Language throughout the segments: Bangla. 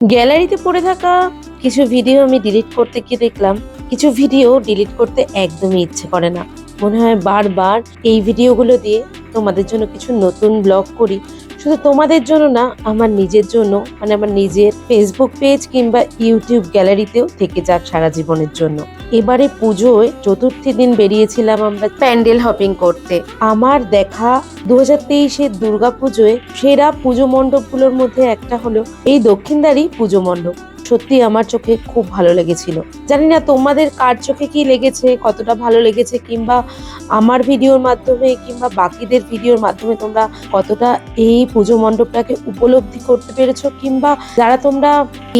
গ্যালারিতে পড়ে থাকা কিছু ভিডিও আমি ডিলিট করতে গিয়ে দেখলাম। কিছু ভিডিও ডিলিট করতে একদমই ইচ্ছে করে না। মনে হয় বারবার এই ভিডিওগুলো দিয়ে তোমাদের জন্য কিছু নতুন ব্লগ করি। শুধু তোমাদের জন্য না, আমার নিজের জন্য মানে আমার নিজের ফেসবুক পেজ কিংবা ইউটিউব গ্যালারিতেও থেকে যাক সারা জীবনের জন্য। এবারে পুজোয় চতুর্থী দিন বেরিয়েছিলাম আমরা প্যান্ডেল হপিং করতে। আমার দেখা দু হাজার তেইশের দুর্গা পুজোয় সেরা পুজো মণ্ডপগুলোর মধ্যে একটা হলো এই দক্ষিণদারি পুজো মণ্ডপ। সত্যি আমার চোখে খুব ভালো লেগেছিল। জানি না তোমাদের কার চোখে কি লেগেছে, কতটা ভালো লেগেছে, কিংবা আমার ভিডিওর মাধ্যমে, কিংবা বাকিদের ভিডিওর মাধ্যমে তোমরা কতটা এই পুজো মণ্ডপটাকে উপলব্ধি করতে পেরেছ, কিংবা যারা তোমরা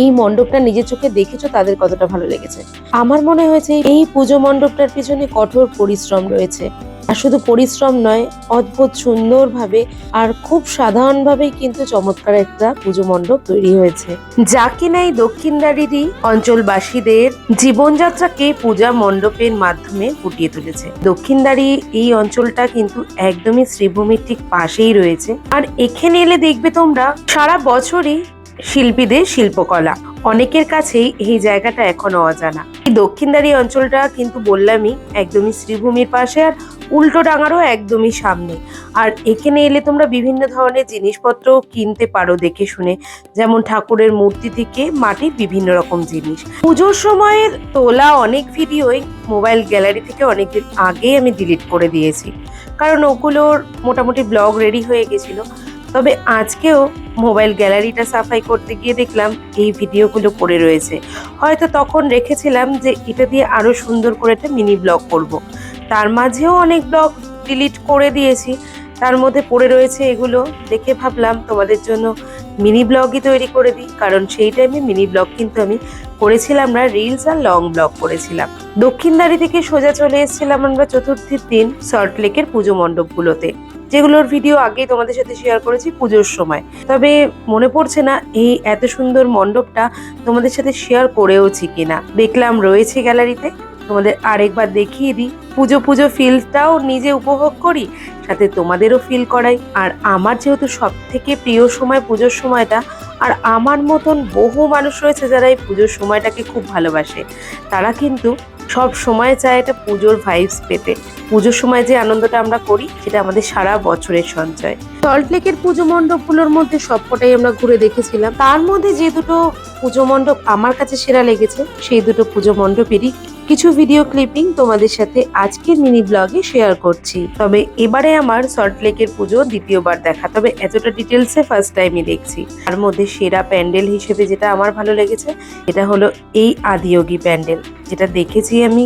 এই মণ্ডপটা নিজের চোখে দেখেছ, তাদের কতটা ভালো লেগেছে। আমার মনে হয়েছে এই পুজো মণ্ডপটার পিছনে কঠোর পরিশ্রম রয়েছে। আর শুধু পরিশ্রম নয়, অদ্ভুত সুন্দরভাবে আর খুব সাধারণভাবেই কিন্তু চমৎকার একটা পুজো মণ্ডপ তৈরি হয়েছে। যা কিনা এই দক্ষিণদারিরই অঞ্চলবাসীদের জীবনযাত্রাকে পূজা মণ্ডপের মাধ্যমে ফুটিয়ে তুলেছে। দক্ষিণদারি এই অঞ্চলটা কিন্তু একদমই শ্রীভূমির ঠিক পাশেই রয়েছে। আর এখানে এলে দেখবে তোমরা, সারা বছরই শিল্পীদের শিল্পকলা। অনেকের কাছেই এই জায়গাটা এখনও অজানা। এই দক্ষিণদারি অঞ্চলটা কিন্তু বললামই, একদমই শ্রীভূমির পাশে আর উল্টো ডাঙারও একদমই সামনে। আর এখানে এলে তোমরা বিভিন্ন ধরনের জিনিসপত্র কিনতে পারো দেখে শুনে। যেমন ঠাকুরের মূর্তি থেকে মাটির বিভিন্ন রকম জিনিস। পুজোর সময়ের তোলা অনেক ভিডিওই মোবাইল গ্যালারি থেকে অনেকদিন আগেই আমি ডিলিট করে দিয়েছি। কারণ ওগুলোর মোটামুটি ব্লগ রেডি হয়ে গেছিল। তবে আজকেও মোবাইল গ্যালারিটা সাফাই করতে গিয়ে দেখলাম এই ভিডিওগুলো পড়ে রয়েছে। হয়তো তখন রেখেছিলাম যে এটা দিয়ে আরও সুন্দর করে একটা মিনি ব্লগ করব। তার মাঝেও অনেক ব্লগ ডিলিট করে দিয়েছি। তার মধ্যে পড়ে রয়েছে এগুলো। দেখে ভাবলাম তোমাদের জন্য মিনি ব্লগই তৈরি করে দিই, কারণ সেই টাইমে মিনি ব্লগ কিন্তু আমি করেছিলাম না রিলস আর লং ব্লগ করেছিলাম। দক্ষিণদারি থেকে সোজা চলে এসেছিলাম আমরা চতুর্থীর দিন সল্টলেকের পুজো মণ্ডপগুলোতে, যেগুলোর ভিডিও আগেই তোমাদের সাথে শেয়ার করেছি পুজোর সময়। তবে মনে পড়ছে না এই এত সুন্দর মণ্ডপটা তোমাদের সাথে শেয়ার করেওছি কিনা। দেখলাম রয়েছে গ্যালারিতে তোমাদের আরেকবার দেখিয়ে দিই। পুজো পুজো ফিলটাও নিজে উপভোগ করি, সাথে তোমাদেরও ফিল করাই। আর আমার যেহেতু সব থেকে প্রিয় সময় পুজোর সময়টা, আর আমার মতন বহু মানুষ রয়েছে যারা এই পুজোর সময়টাকে খুব ভালোবাসে, তারা কিন্তু সব সময় চায় এটা পুজোর ভাইবস পেতে। পুজোর সময় যে আনন্দটা আমরা করি, সেটা আমাদের সারা বছরের সঞ্চয়। সল্টলেকের পুজো মণ্ডপগুলোর মধ্যে সবকটাই আমরা ঘুরে দেখেছিলাম। তার মধ্যে যে দুটো পুজো মণ্ডপ আমার কাছে সেরা লেগেছে, সেই দুটো পুজো মণ্ডপেরই কিছু ভিডিও ক্লিপিং তোমাদের সাথে আজকের মিনি ব্লগে শেয়ার করছি। তবে এবারে আমার সল্টলেকের পুজো দ্বিতীয়বার দেখা, তবে এতটা ডিটেলসে ফার্স্ট টাইমই দেখছি। তার মধ্যে সেরা প্যান্ডেল হিসেবে যেটা আমার ভালো লেগেছে এটা হলো এই আদিয়োগী প্যান্ডেল, যেটা দেখেছি আমি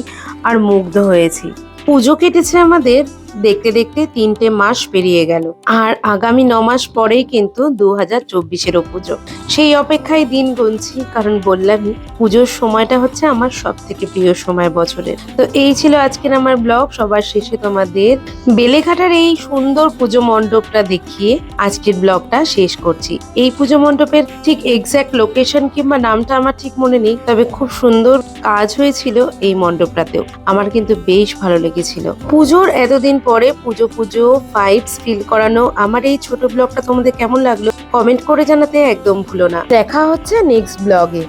আর মুগ্ধ হয়েছি। পুজো কেটেছে আমাদের দেখতে দেখতে তিনটে মাস পেরিয়ে গেল। আর আগামী ন মাস পরেই কিন্তু দু হাজার চব্বিশেরও পুজো সেই অপেক্ষায় দিন গুনছি, কারণ বললামই পুজোর সময়টা হচ্ছে আমার সব থেকে প্রিয় সময় বছরের। তো এই ছিল আজকের আমার ব্লগ, সবার শেষে তোমাদের। বেলেঘাটার এই সুন্দর পুজো মণ্ডপটা দেখিয়ে আজকের ব্লগটা শেষ করছি। এই পুজো মণ্ডপের ঠিক এক্স্যাক্ট লোকেশন কিংবা নামটা আমার ঠিক মনে নেই, তবে খুব সুন্দর কাজ হয়েছিল এই মণ্ডপটাতেও। আমার কিন্তু বেশ ভালো লেগেছিল। পুজোর এতদিন পরে পুজো পুজো ফাইটস ফিল করানো। আমার এই ছোট ব্লগটা তোমাদের কেমন লাগল? কমেন্ট করে জানাতে একদম ভুলো না। দেখা হচ্ছে নেক্সট ব্লগে